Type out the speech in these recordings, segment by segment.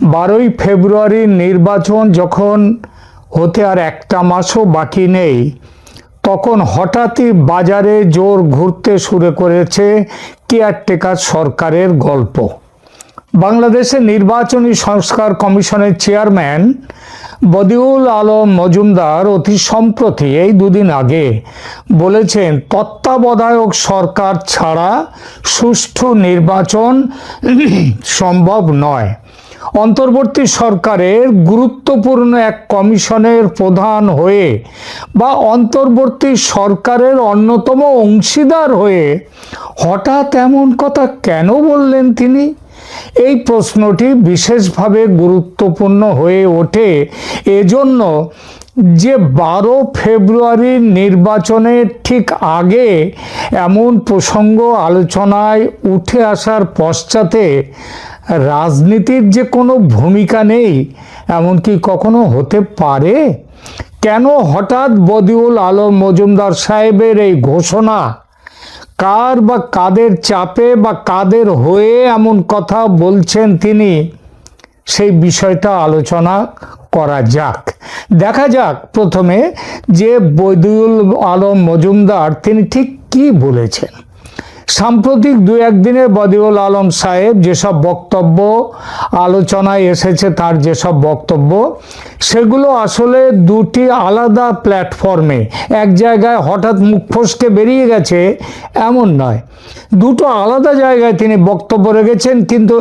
বারোই ফেব্রুয়ারির নির্বাচন যখন হতে আর একটা মাসও বাকি নেই, তখন হঠাৎই বাজারে জোর ঘুরতে শুরু করেছে কেয়ারটেকার সরকারের গল্প। বাংলাদেশের নির্বাচনী সংস্কার কমিশনের চেয়ারম্যান বদিউল আলম মজুমদার অতি সম্প্রতি এই দুদিন আগে বলেছেন, তত্ত্বাবধায়ক সরকার ছাড়া সুষ্ঠু নির্বাচন সম্ভব নয়। অন্তর্বর্তী সরকারের গুরুত্বপূর্ণ এক কমিশনের প্রধান হয়ে বা অন্তর্বর্তী সরকারের অন্যতম অংশীদার হয়ে হঠাৎ এমন কথা কেন বললেন তিনি? এই প্রশ্নটি বিশেষভাবে গুরুত্বপূর্ণ হয়ে ওঠে। এজন্য যে বারো ফেব্রুয়ারির নির্বাচনের ঠিক আগে এমন প্রসঙ্গ আলোচনায় উঠে আসার পশ্চাতে রাজনীতির যে কোনো ভূমিকা নেই এমন কি কখনো হতে পারে? কেন হঠাৎ বদিউল আলম মজুমদার সাহেবের এই ঘোষণা? কার বা কাদের চাপে বা কাদের হয়ে এমন কথা বলছেন তিনি? সেই বিষয়টা আলোচনা করা যাক। দেখা যাক প্রথমে যে বৈদুল আলম মজুমদার তিনি ঠিক কি বলেছেন। সাম্প্রতিক দু একদিনের বদিউল আলম সাহেব যেসব বক্তব্য, আলোচনায় এসেছে তার যেসব বক্তব্য, সেগুলো আসলে দুটি আলাদা প্ল্যাটফর্মে, এক জায়গায় হঠাৎ মুখ ফসকে বেরিয়ে গেছে, এমন নয়। দুটো আলাদা জায়গায় তিনি বক্তব্য রেখেছেন, কিন্তু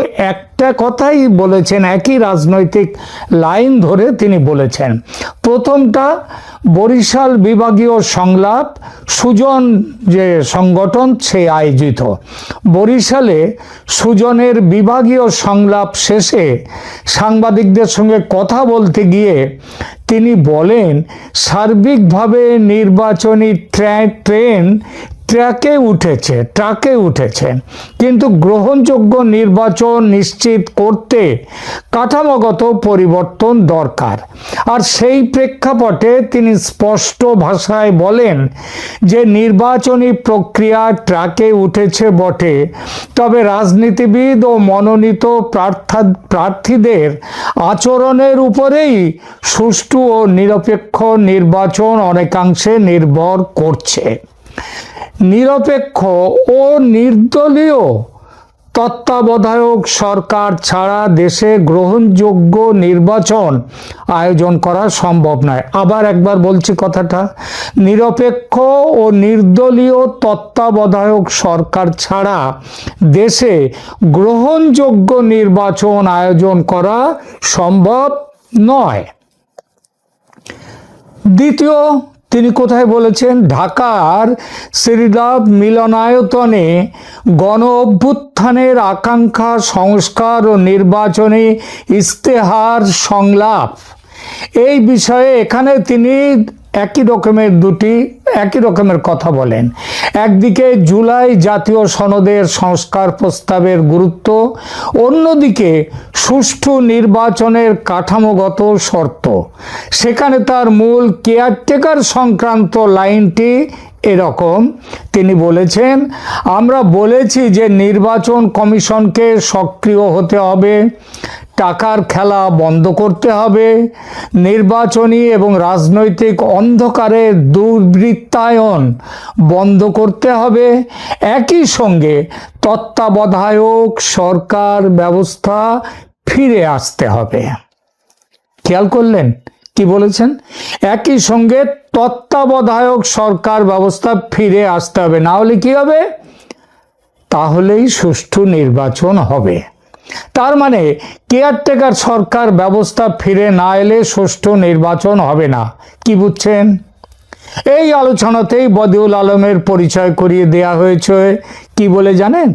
একটা কথাই বলেছেন, একই রাজনৈতিক লাইন ধরে তিনি বলেছেন। প্রথমটা, বরিশাল বিভাগীয় সংলাপ, সুজন যে সংগঠন সে আয়োজিত। বরিশালে সুজনের বিভাগীয় সংলাপ শেষে সাংবাদিকদের সঙ্গে কথা বলতে গিয়ে তিনি বলেন, সার্বিকভাবে নির্বাচনী ট্রে- ট্রেন ট্র্যাকে উঠেছে, ট্রাকে উঠেছে। কিন্তু গ্রহণযোগ্য নির্বাচন নিশ্চিত করতে কাঠামোগত পরিবর্তন দরকার। আর সেই প্রেক্ষাপটে তিনি স্পষ্ট ভাষায় বলেন যে নির্বাচনী প্রক্রিয়া ট্রাকে উঠেছে বটে, তবে রাজনীতিবিদ ও মনোনীত প্রার্থা প্রার্থীদের আচরণের উপরেই সুষ্ঠু ও নিরপেক্ষ নির্বাচন অনেকাংশে নির্ভর করছে। নিরপেক্ষ ও নির্দলীয় তত্ত্বাবধায়ক সরকার ছাড়া দেশে গ্রহণযোগ্য নির্বাচন আয়োজন করা সম্ভব নয়। আবার একবার বলছি কথাটা, নিরপেক্ষ ও নির্দলীয় তত্ত্বাবধায়ক সরকার ছাড়া দেশে গ্রহণযোগ্য নির্বাচন আয়োজন করা সম্ভব নয়। দ্বিতীয় তিনি কোথায় বলেছেন? ঢাকার শ্রীলাভ মিলনায়তনে গণ অভ্যুত্থানের আকাঙ্ক্ষা সংস্কার ও নির্বাচনে ইস্তেহার সংলাপ। এই বিষয়ে এখানে তিনি একই রকমের দুটি, একই রকমের কথা বলেন। একদিকে জুলাই জাতীয় সনদের সংস্কার প্রস্তাবের গুরুত্ব, অন্যদিকে সুষ্ঠু নির্বাচনের কাঠামোগত শর্ত। সেখানে তার মূল কেয়ারটেকার সংক্রান্ত লাইনটি এরকম। তিনি বলেছেন, আমরা বলেছি যে নির্বাচন কমিশনকে সক্রিয় হতে হবে। টাকার খেলা বন্ধ করতে হবে। নির্বাচনী এবং রাজনৈতিক অন্ধকারের দুর্বৃত্তায়ন বন্ধ করতে হবে। একই সঙ্গে তত্ত্বাবধায়ক সরকার ব্যবস্থা ফিরে আসতে হবে। খেয়াল করলেন? কি বলেছেন? একই সঙ্গে তত্ত্বাবধায়ক সরকার ব্যবস্থা ফিরে আসতে হবে। না হলে কি হবে? তাহলেই সুষ্ঠু নির্বাচন হবে। তার মানে কেয়ারটেকার সরকার ব্যবস্থা ফিরে না এলে ষষ্ঠ নির্বাচন হবে না। কি বুঝছেন? এই আলোচনাতেই বদিউল আলমের পরিচয় করিয়ে দেয়া হয়েছে। কি বলে জানেন?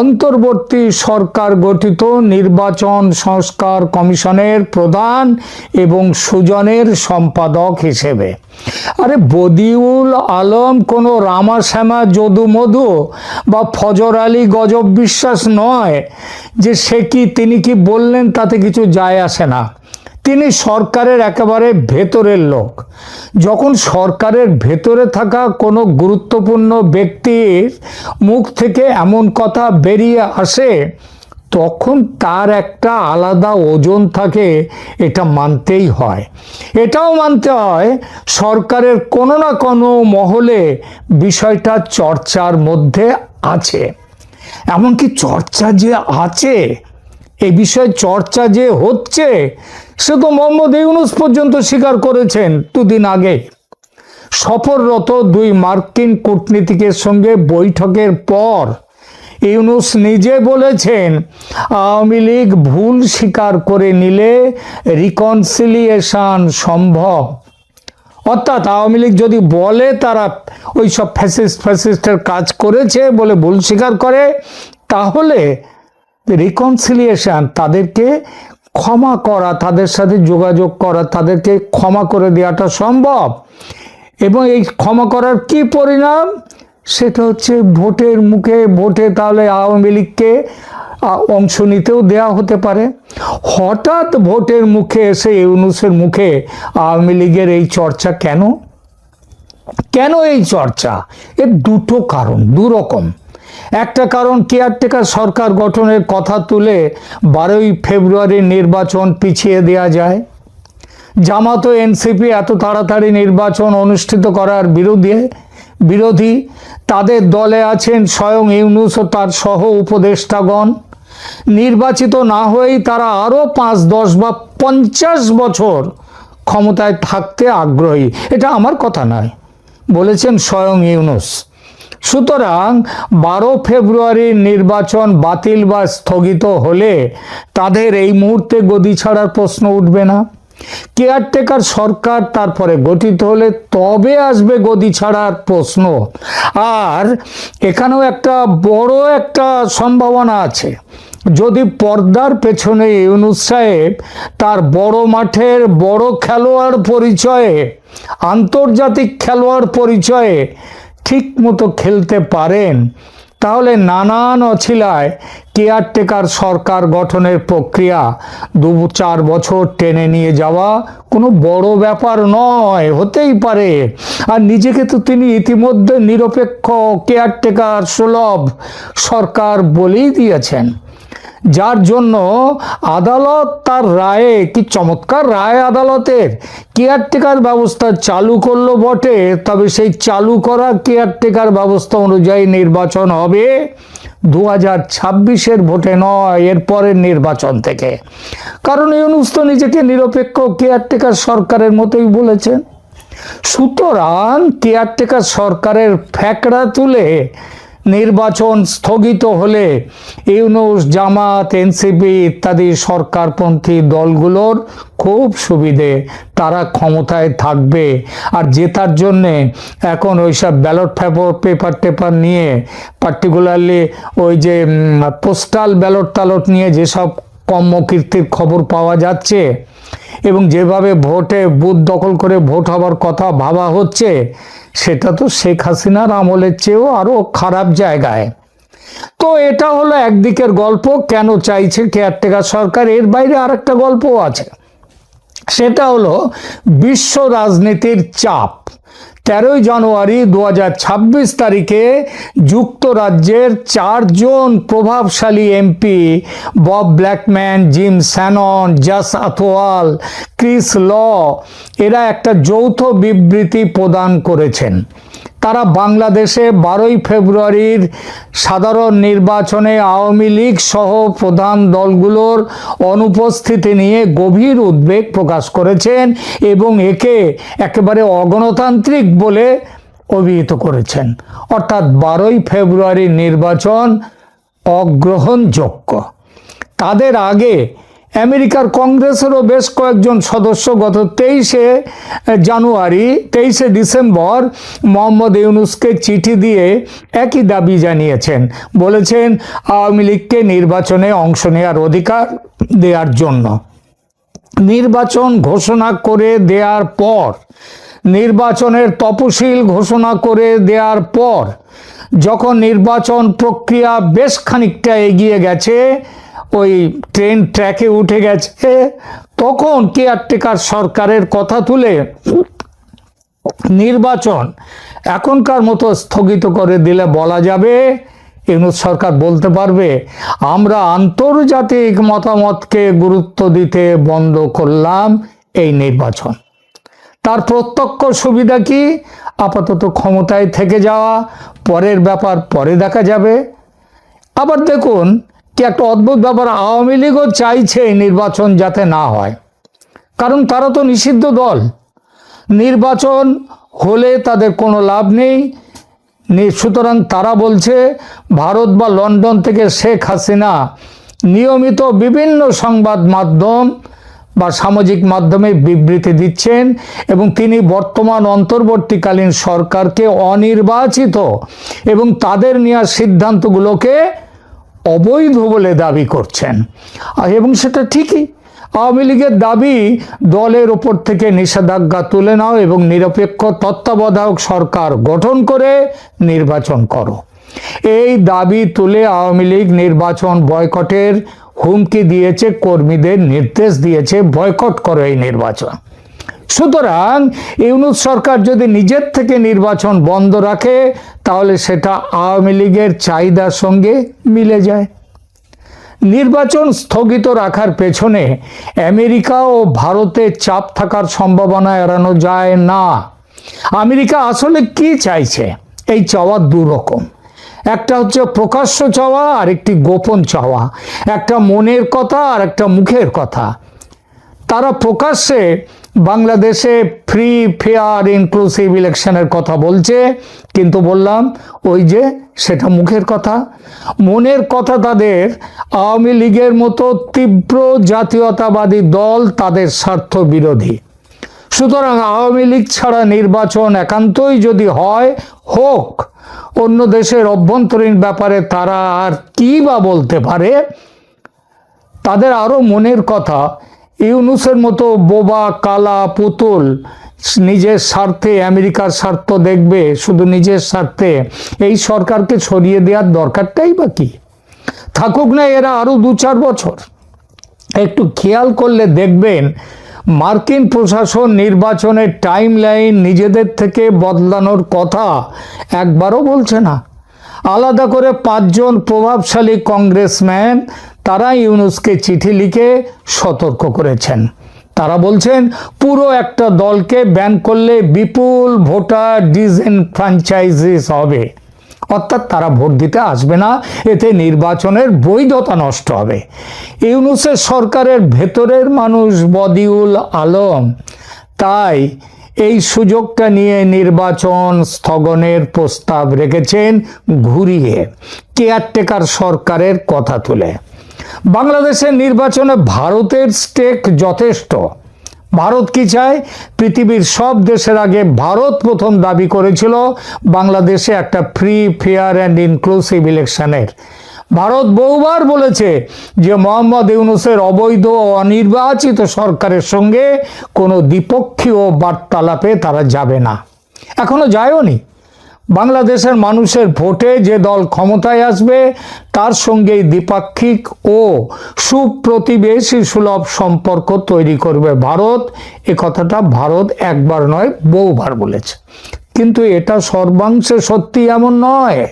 অন্তর্বর্তী সরকার গঠিত নির্বাচন সংস্কার কমিশনের প্রধান এবং সুজনের সম্পাদক হিসেবে। আরে বদিউল আলম কোনো রামাশ্যামা যদু মধু বা ফজর আলী গজব বিশ্বাস নয় যে সে কি, তিনি কি বললেন তাতে কিছু যায় আসে না। তিনি সরকারের একেবারে ভেতরের লোক। যখন সরকারের ভেতরে থাকা কোনো গুরুত্বপূর্ণ ব্যক্তির মুখ থেকে এমন কথা বেরিয়ে আসে, তখন তার একটা আলাদা ওজন থাকে, এটা মানতেই হয়। এটাও মানতে হয়, সরকারের কোনো না কোনো মহলে বিষয়টা চর্চার মধ্যে আছে। এমনকি চর্চা যে আছে এই বিষয়ে চর্চা যে হচ্ছে, সে তো মোহাম্মদ ইউনুস পর্যন্ত স্বীকার করেছেন দুদিন আগে। সফররত দুই মার্কিন কূটনীতিকের সঙ্গে বৈঠকের পর ইউনুস নিজে বলেছেন, আওয়ামী লীগ ভুল স্বীকার করে নিলে রিকনসিলিয়েশন সম্ভব। অর্থাৎ আওয়ামী লীগ যদি বলে তারা ওই সব ফ্যাসিস্ট ফ্যাসিস্টের কাজ করেছে বলে ভুল স্বীকার করে, তাহলে রিকনসিলিয়েশন তাদেরকে ক্ষমা করা, তাদের সাথে যোগাযোগ করা, তাদেরকে ক্ষমা করে দেওয়াটা সম্ভব। এবং এই ক্ষমা করার কি পরিণাম? সেটা হচ্ছে ভোটের মুখে, ভোটে তাহলে আওয়ামী লীগকে অংশ নিতেও দেওয়া হতে পারে। হঠাৎ ভোটের মুখে এসে, ইউনুসের মুখে আওয়ামী লীগের এই চর্চা কেন? কেন এই চর্চা? এর দুটো কারণ দু রকম একটা কারণ কেয়ারটেকার সরকার গঠনের কথা তুলে বারোই ফেব্রুয়ারির নির্বাচন পিছিয়ে দেওয়া যায়। জামাত ও এনসিপি এত তাড়াতাড়ি নির্বাচন অনুষ্ঠিত করার বিরোধী বিরোধী। তাদের দলে আছেন স্বয়ং ইউনুস ও তার সহ উপদেষ্টাগণ। নির্বাচিত না হয়েই তারা আরও পাঁচ, দশ বা পঞ্চাশ বছর ক্ষমতায় থাকতে আগ্রহী। এটা আমার কথা নয়, বলেছেন স্বয়ং ইউনুস। সুতরাং বারো ফেব্রুয়ারির নির্বাচন বাতিল বা স্থগিত হলে তাদের এই মুহূর্তে গদি ছাড়ার প্রশ্ন উঠবে না। কেয়ারটেকার সরকার তারপরে গঠিত হলে তবে আসবে গদি ছাড়ার প্রশ্ন। আর এখানেও একটা বড় একটা সম্ভাবনা আছে। যদি পর্দার পেছনে ইউনুস সাহেব তার বড় মাঠের বড় খেলোয়াড় পরিচয়ে, আন্তর্জাতিক খেলোয়াড় পরিচয়ে ঠিক মতো খেলতে পারেন, তাহলে নানান অছিলায় কেয়ারটেকার সরকার গঠনের প্রক্রিয়া। দু চার বছর টেনে নিয়ে যাওয়া কোনো বড় ব্যাপার নয়, হতেই পারে। আর নিজেকে তো তিনি ইতিমধ্যে নিরপেক্ষ কেয়ারটেকার সুলভ সরকার বলেই দিয়েছেন। যার জন্য আদালত তার রায়ে, কি চমৎকার রায় আদালতের। কেয়ারটেকার ব্যবস্থা চালু করল বটে, তবে সেই চালু করা কেয়ারটেকার ব্যবস্থা অনুযায়ী নির্বাচন হবে দু হাজার ছাব্বিশের ভোটে নয়, এরপরের নির্বাচন থেকে। কারণ ইউনুস তো নিজেকে নিরপেক্ষ কেয়ারটেকার সরকারের মতোই বলেছেন। সুতরাং কেয়ারটেকার সরকারের ফ্যাকড়া তুলে নির্বাচন স্থগিত হলে ইউনুস, জামাত, এনসিপি ইত্যাদি সরকারপন্থী দলগুলোর খুব সুবিধে তারা ক্ষমতায় থাকবে। আর জেতার জন্যে এখন ওইসব ব্যালট পেপার পেপার টেপার নিয়ে পার্টিকুলারলি ওই যে পোস্টাল ব্যালট টালট নিয়ে যেসব কর্মকীর্তির খবর পাওয়া যাচ্ছে এবং যেভাবে ভোটে বুথ দখল করে ভোট হবার কথা ভাবা হচ্ছে, সেটা তো শেখ হাসিনার আমলের চেয়েও আরও খারাপ জায়গায়। তো এটা হলো একদিকের গল্প, কেন চাইছে কেয়ারটেকার সরকার? এর বাইরে আরেকটা গল্পও আছে। সেটা হলো বিশ্ব রাজনীতির চাপ। তেরোই জানুয়ারি দু হাজার ছাব্বিশ তারিখে যুক্তরাজ্যের চারজন প্রভাবশালী MP Bob Blackman, Jim Shannon Jas Athwal Chris Law, এরা একটা যৌথ বিবৃতি প্রদান করেছেন। তারা বাংলাদেশে বারোই ফেব্রুয়ারির সাধারণ নির্বাচনে আওয়ামী লীগ সহ প্রধান দলগুলোর অনুপস্থিতি নিয়ে গভীর উদ্বেগ প্রকাশ করেছেন এবং একে একেবারে অগণতান্ত্রিক বলে অভিহিত করেছেন। অর্থাৎ বারোই ফেব্রুয়ারির নির্বাচন অগ্রহণযোগ্য। তাদের আগে আমেরিকার কংগ্রেসেরও বেশ কয়েকজন সদস্য গত তেইশে জানুয়ারি, তেইশে ডিসেম্বর মোহাম্মদ ইউনুসকে চিঠি দিয়ে একই দাবি জানিয়েছেন। বলেছেন, আওয়ামী লীগকে নির্বাচনে অংশ নেওয়ার অধিকার দেওয়ার জন্য। নির্বাচন ঘোষণা করে দেওয়ার পর, নির্বাচনের তপশিল ঘোষণা করে দেওয়ার পর, যখন নির্বাচন প্রক্রিয়া বেশ খানিকটা এগিয়ে গেছে ওই ট্রেন ট্র্যাকে উঠে গেছে। তখন কেয়ারটেকার সরকারের কথা তুলে নির্বাচন এখনকার মতো স্থগিত করে দিলে বলা যাবে, ইউনুস সরকার বলতে পারবে, আমরা আন্তর্জাতিক মতামতকে গুরুত্ব দিতে বন্ধ করলাম এই নির্বাচন। তার প্রত্যক্ষ সুবিধা কি? আপাতত ক্ষমতায় থেকে যাওয়া, পরের ব্যাপার পরে দেখা যাবে। আবার দেখুন কি একটা অদ্ভুত ব্যাপার, আওয়ামী লীগও চাইছে নির্বাচন যাতে না হয়। কারণ তারা তো নিষিদ্ধ দল। নির্বাচন হলে তাদের কোনো লাভ নেই। সুতরাং তারা বলছে, ভারত বা লন্ডন থেকে শেখ হাসিনা নিয়মিত বিভিন্ন সংবাদ মাধ্যম বা সামাজিক মাধ্যমে বিবৃতি দিচ্ছেন এবং তিনি বর্তমান অন্তর্বর্তীকালীন সরকারকে অনির্বাচিত এবং তাদের নেওয়া সিদ্ধান্তগুলোকে অবৈধ বলে দাবি করছেন। এবং সেটা ঠিকই। আওয়ামী লীগের দাবি, দলের ওপর থেকে নিষেধাজ্ঞা তুলে নাও এবং নিরপেক্ষ তত্ত্বাবধায়ক সরকার গঠন করে নির্বাচন করো। এই দাবি তুলে আওয়ামী লীগ নির্বাচন বয়কটের হুমকি দিয়েছে, কর্মীদের নির্দেশ দিয়েছে, বয়কট করো এই নির্বাচন। সুতরাং ইউনুস সরকার যদি নিজের থেকে নির্বাচন বন্ধ রাখে, তাহলে সেটা আওয়ামী লীগের চাহিদার সঙ্গে মিলে যায়। নির্বাচন স্থগিত রাখার পেছনে আমেরিকা ও ভারতের চাপ থাকার সম্ভাবনা এড়ানো যায় না। আমেরিকা আসলে কি চাইছে? এই চাওয়া দু রকম। একটা হচ্ছে প্রকাশ্য চাওয়া আর একটি গোপন চাওয়া। একটা মনের কথা আর একটা মুখের কথা। তারা প্রকাশ্যে বাংলাদেশে ফ্রি ফেয়ার ইনক্লুসিভ ইলেকশনের কথা বলছে, কিন্তু বললাম ওই যে সেটা মুখের কথা। মনের কথা তাদের, আওয়ামী লীগের মতো তীব্র জাতীয়তাবাদী দল তাদের স্বার্থ বিরোধী। সুতরাং আওয়ামী লীগ ছাড়া নির্বাচন একান্তই যদি হয়, হোক, অন্য দেশের অভ্যন্তরীণ ব্যাপারে তারা আর কি বা বলতে পারে? তাদের আরও মনের কথা ইউনুসের মতো বোবা, কালা, পুতুল নিজের স্বার্থে, আমেরিকার স্বার্থ দেখবে, শুধু নিজের স্বার্থে। এই সরকারকে ছড়িয়ে দেওয়ার দরকারটাই বা কি? থাকুক না এরা আরও দু চার বছর। একটু খেয়াল করলে দেখবেন, মার্কিন প্রশাসন নির্বাচনের টাইম লাইন নিজেদের থেকে বদলানোর কথা একবারও বলছে না। আলাদা করে পাঁচজন প্রভাবশালী কংগ্রেসম্যান তারা ইউনুসকে চিঠি লিখে সতর্ক করেছেন। তারা বলছেন, পুরো একটা দলকে ব্যান করলে বিপুল ভোটার ডিসএনফ্রাঞ্চাইজিস হবে। অর্থাৎ তারা ভোট দিতে আসবে না, এতে নির্বাচনের বৈধতা নষ্ট হবে। ইউনুসের সরকারের ভেতরের মানুষ বদিউল আলম। তাই এই সুযোগটা নিয়ে নির্বাচন স্থগনের প্রস্তাব রেখেছেন ঘুরিয়ে, কেয়ারটেকার সরকারের কথা তুলে। বাংলাদেশের নির্বাচনে ভারতের স্টেক যথেষ্ট। ভারত কি চায়? পৃথিবীর সব দেশের আগে ভারত প্রথম দাবি করেছিল বাংলাদেশে একটা ফ্রি ফেয়ার অ্যান্ড ইনক্লুসিভ ইলেকশনের ভারত বহুবার বলেছে যে মোহাম্মদ ইউনুসের অবৈধ ও অনির্বাচিত সরকারের সঙ্গে কোনো দ্বিপক্ষীয় বার্তালাপে তারা যাবে না। এখনও যায়ওনি। বাংলাদেশের মানুষের ভোটে যে দল ক্ষমতায় আসবে, তার সঙ্গেই দ্বিপাক্ষিক ও সুপ্রতিবেশী সুলভ সম্পর্ক তৈরি করবে ভারত। এ কথাটা ভারত একবার নয়, বহুবার বলেছে। কিন্তু এটা সর্বাংশে সত্যি এমন নয়।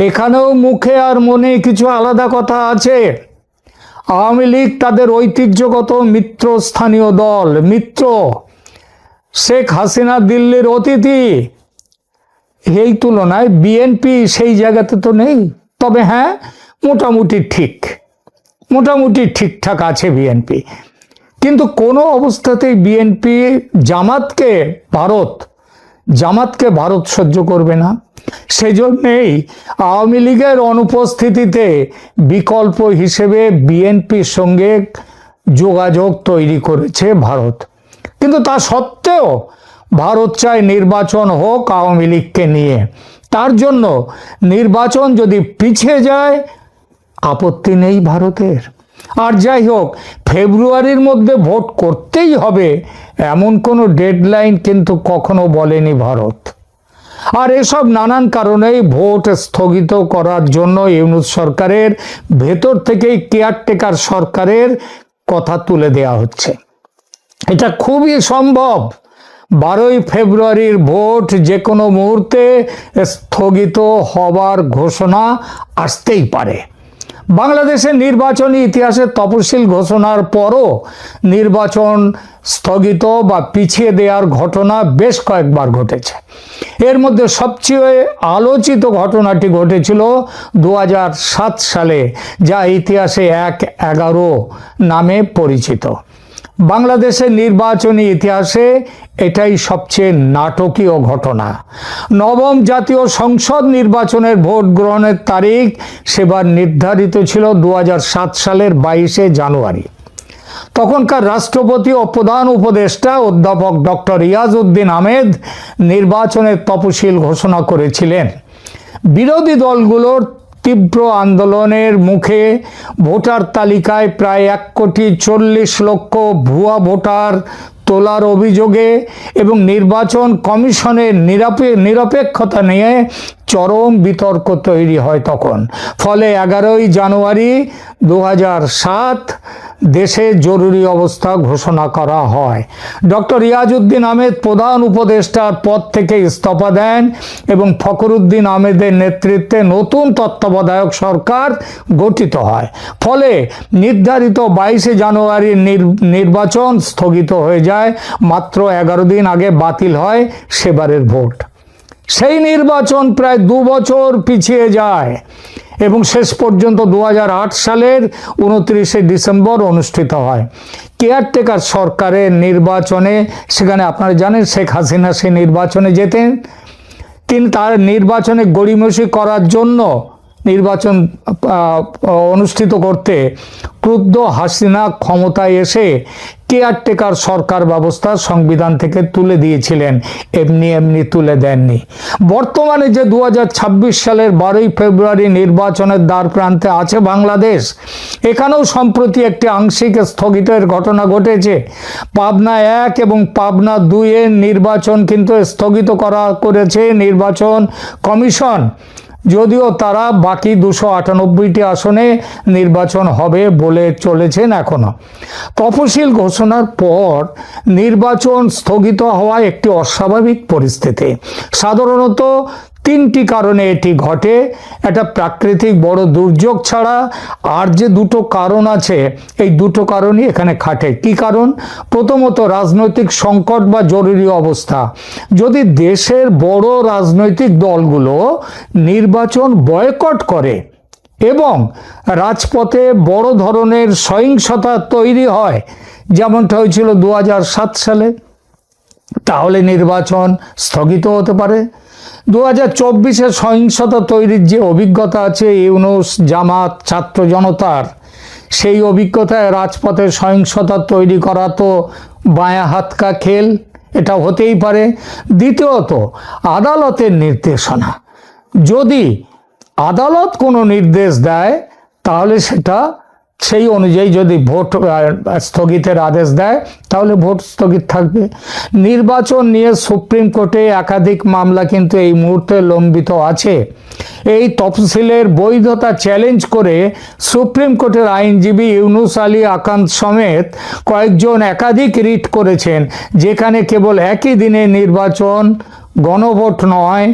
এখানেও মুখে আর মনে কিছু আলাদা কথা আছে। আওয়ামী লীগ তাদের ঐতিহ্যগত মিত্র স্থানীয় দল, মিত্র। শেখ হাসিনা দিল্লির অতিথি। এই তুলনায় বিএনপি সেই জায়গাতে তো নেই। তবে হ্যাঁ মোটামুটি ঠিক। মোটামুটি ঠিকঠাক আছে বিএনপি কিন্তু কোনো অবস্থাতেই বিএনপি জামাতকে, ভারত জামাতকে ভারত সহ্য করবে না। সেজন্যেই আওয়ামী লীগের অনুপস্থিতিতে বিকল্প হিসেবে বিএনপির সঙ্গে যোগাযোগ তৈরি করেছে ভারত। কিন্তু তা সত্ত্বেও ভারত চায় নির্বাচন হোক আওয়ামী লীগকে নিয়ে। তার জন্য নির্বাচন যদি পিছিয়ে যায়, আপত্তি নেই ভারতের। আর যাই হোক, ফেব্রুয়ারির মধ্যে ভোট করতেই হবে, এমন কোনো ডেডলাইন কিন্তু কখনো বলেনি ভারত। আর এসব নানান কারণেই ভোট স্থগিত করার জন্য ইউনুস সরকারের ভেতর থেকেই কেয়ারটেকার সরকারের কথা তুলে দেওয়া হচ্ছে। এটা খুবই সম্ভব। বারোই ফেব্রুয়ারির ভোট যে কোনো মুহূর্তে স্থগিত হবার ঘোষণা আসতেই পারে। বাংলাদেশের নির্বাচনী ইতিহাসের তপশিল ঘোষণার পরও নির্বাচন স্থগিত বা পিছিয়ে দেওয়ার ঘটনা বেশ কয়েকবার ঘটেছে। এর মধ্যে সবচেয়ে আলোচিত ঘটনাটি ঘটেছিল দু হাজার সাত সালে, যা ইতিহাসে এক এগারো নামে পরিচিত। বাংলাদেশের নির্বাচনী ইতিহাসে এটাই সবচেয়ে নাটকীয় ঘটনা। নবম জাতীয় সংসদ নির্বাচনের ভোট গ্রহণের তারিখ সেবার নির্ধারিত ছিল দু হাজার সাত সালের বাইশে জানুয়ারি। তখনকার রাষ্ট্রপতি ও প্রধান উপদেষ্টা অধ্যাপক ডক্টর ইয়াজউদ্দিন আহমেদ নির্বাচনের তপশিল ঘোষণা করেছিলেন। বিরোধী দলগুলোর তীব্র আন্দোলনের মুখে ভোটার তালিকায় প্রায় এক কোটি চল্লিশ লক্ষ ভুয়া ভোটার তোলার অভিযোগে এবং নির্বাচন কমিশনের নিরপে, নিরপেক্ষতা নিয়ে চরম বিতর্ক তৈরি হয় তখন। ফলে এগারোই জানুয়ারি দু সাত দেশে জরুরি অবস্থা ঘোষণা করা হয়। ডক্টর ইয়াজউদ্দিন আহমেদ প্রধান উপদেষ্টার পদ থেকে ইস্তফা দেন এবং ফখরুদ্দিন আহমেদের নেতৃত্বে নতুন তত্ত্বাবধায়ক সরকার গঠিত হয়। ফলে নির্ধারিত বাইশে জানুয়ারির নির্বাচন স্থগিত হয়ে যায়। মাত্র এগারো দিন আগে বাতিল হয় সেবারের ভোট। সেই নির্বাচন প্রায় দু বছর পিছিয়ে যায় এবং শেষ পর্যন্ত দু হাজার আট সালের উনত্রিশে ডিসেম্বর অনুষ্ঠিত হয়। কেয়ারটেকার সরকারের নির্বাচনে সেখানে আপনারা জানেন শেখ হাসিনা সেই নির্বাচনে যেতেন। তিনি তার নির্বাচনে গড়িমসি করার জন্য নির্বাচন অনুষ্ঠিত করতে ক্রুদ্ধ হাসিনা ক্ষমতায় এসে কেয়ারটেকার সরকার ব্যবস্থা সংবিধান থেকে তুলে দিয়েছিলেন। এমনি এমনি তুলে দেননি। বর্তমানে যে দু হাজার ছাব্বিশ সালের বারোই ফেব্রুয়ারি নির্বাচনের দ্বার প্রান্তে আছে বাংলাদেশ, এখানেও সম্প্রতি একটি আংশিক স্থগিতের ঘটনা ঘটেছে। পাবনা এক এবং পাবনা দুইয়ের নির্বাচন কিন্তু স্থগিত করা করেছে নির্বাচন কমিশন। যদিও তারা বাকি দুশো আটানব্বইটি আসনে নির্বাচন হবে বলে চলেছেন এখনও তফসিল ঘোষণার পর নির্বাচন স্থগিত হওয়া একটি অস্বাভাবিক পরিস্থিতি। সাধারণত তিনটি কারণে এটি ঘটে। একটা প্রাকৃতিক বড় দুর্যোগ ছাড়া আর যে দুটো কারণ আছে, এই দুটো কারণই এখানে খাটে কি কারণ? প্রথমত রাজনৈতিক সংকট বা জরুরি অবস্থা। যদি দেশের বড় রাজনৈতিক দলগুলো নির্বাচন বয়কট করে এবং রাজপথে বড় ধরনের সহিংসতা তৈরি হয়, যেমনটা হয়েছিল দু হাজার সাত সালে, তাহলে নির্বাচন স্থগিত হতে পারে। দু হাজার চব্বিশে সহিংসতা তৈরির যে অভিজ্ঞতা আছে ইউনুস জামাত ছাত্র জনতার, সেই অভিজ্ঞতায় রাজপথে সহিংসতা তৈরি করা তো বায়া হাতকা খেল, এটা হতেই পারে। দ্বিতীয়ত, আদালতের নির্দেশনা। যদি আদালত কোনো নির্দেশ দেয়, তাহলে সেটা সেই অনুযায়ী যদি ভোট স্থগিতের আদেশ দেয়, তাহলে ভোট স্থগিত থাকবে। নির্বাচন নিয়ে সুপ্রিম কোর্টে একাধিক মামলা কিন্তু এই মুহূর্তে লম্বিত আছে। এই তফসিলের বৈধতা চ্যালেঞ্জ করে সুপ্রিম কোর্টের আইনজীবী ইউনুস আলী আকান্ত সমেত কয়েকজন একাধিক রিট করেছেন, যেখানে কেবল একই দিনে নির্বাচন গণভোট নয়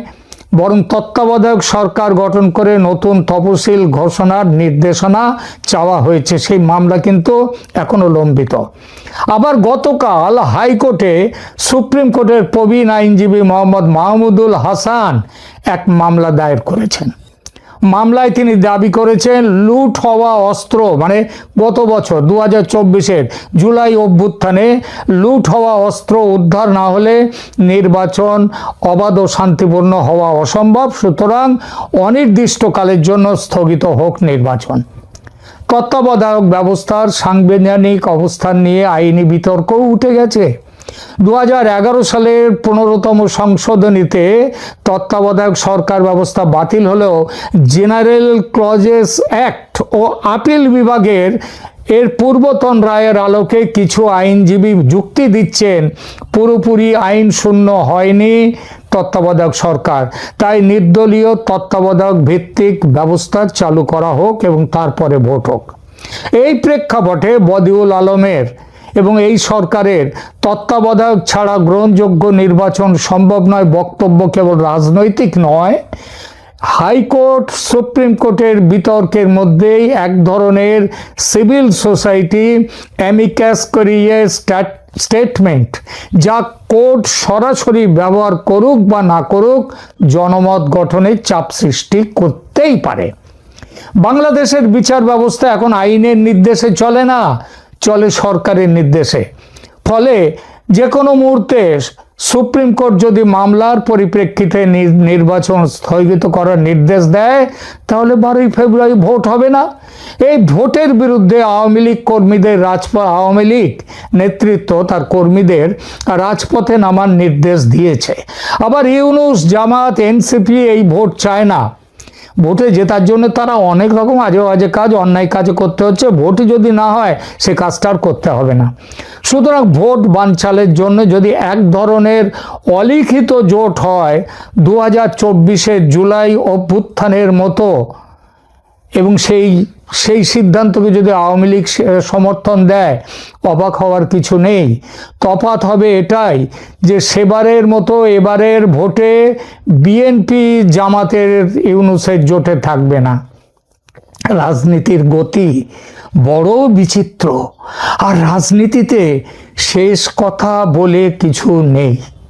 বরং তত্ত্বাবধায়ক সরকার গঠন করে নতুন তফসিল ঘোষণার নির্দেশনা চাওয়া হয়েছে। সেই মামলা কিন্তু এখনও লম্বিত। আবার গতকাল হাইকোর্টে সুপ্রিম কোর্টের প্রবীণ আইনজীবী মোহাম্মদ মাহমুদুল হাসান এক মামলা দায়ের করেছেন। মামলায় তিনি দাবি করেছেন লুট হওয়া অস্ত্র মানে গত বছর দু হাজার জুলাই অভ্যুত্থানে লুট হওয়া অস্ত্র উদ্ধার না হলে নির্বাচন অবাধ ও শান্তিপূর্ণ হওয়া অসম্ভব। সুতরাং অনির্দিষ্টকালের জন্য স্থগিত হোক নির্বাচন। তত্ত্বাবধায়ক ব্যবস্থার সাংবিধানিক অবস্থান নিয়ে আইনি বিতর্কও উঠে গেছে। দু হাজার এগারো সালের পনেরোতম সংশোধনীতে তত্ত্বাবধায়ক সরকার ব্যবস্থা বাতিল হলেও জেনারেল ক্লজেস অ্যাক্ট ও আপিল বিভাগের এর পূর্বতন রায়ের আলোকে কিছু আইনজীবী যুক্তি দিচ্ছেন, পুরোপুরি আইন শূন্য হয়নি তত্ত্বাবধায়ক সরকার। তাই নির্দলীয় তত্ত্বাবধায়ক ভিত্তিক ব্যবস্থা চালু করা হোক এবং তারপরে ভোট হোক। এই প্রেক্ষাপটে বদিউল আলমের এবং এই সরকারের তত্ত্বাবধায়ক ছাড়া গ্রহণযোগ্য নির্বাচন সম্ভব নয়, বক্তব্য কেবল রাজনৈতিক নয়। হাইকোর্ট, সুপ্রিম কোর্টের বিতর্কের মধ্যেই এক ধরনের সিভিল সোসাইটি অ্যামিক্যাস করিয়ে স্ট্যাট, স্টেটমেন্ট, যা কোর্ট সরাসরি ব্যবহার করুক বা না করুক, জনমত গঠনে চাপ সৃষ্টি করতেই পারে। বাংলাদেশের বিচার ব্যবস্থা এখন আইনের নির্দেশে চলে না। চলে সরকারের নির্দেশে। ফলে যে কোনো মুহূর্তে সুপ্রিম কোর্ট যদি মামলার পরিপ্রেক্ষিতে নির্বাচন স্থগিত করার নির্দেশ দেয়, তাহলে বারোই ফেব্রুয়ারি ভোট হবে না। এই ভোটের বিরুদ্ধে আওয়ামী লীগ কর্মীদের রাজপথ আওয়ামী লীগ নেতৃত্ব তার কর্মীদের রাজপথে নামার নির্দেশ দিয়েছে। আবার ইউনুস, জামাত, এনসিপি এই ভোট চায় না। ভোটে জেতার জন্য তারা অনেক রকম আজে বাজে কাজ, অন্যায় কাজ করতে হচ্ছে। ভোট যদি না হয়, সে কাজটা আর করতে হবে না। সুতরাং ভোট বানচালের জন্য যদি এক ধরনের অলিখিত জোট হয় দু হাজার জুলাই অভ্যুত্থানের মতো এবং সেই সেই সিদ্ধান্তকে যদি আওয়ামী লীগ সমর্থন দেয়, অবাক হওয়ার কিছু নেই। তফাৎ হবে এটাই যে সেবারের মতো এবারের ভোটে বিএনপি জামাতের ইউনুসের জোটে থাকবে না। রাজনীতির গতি বড় বিচিত্র। আর রাজনীতিতে শেষ কথা বলে কিছু নেই।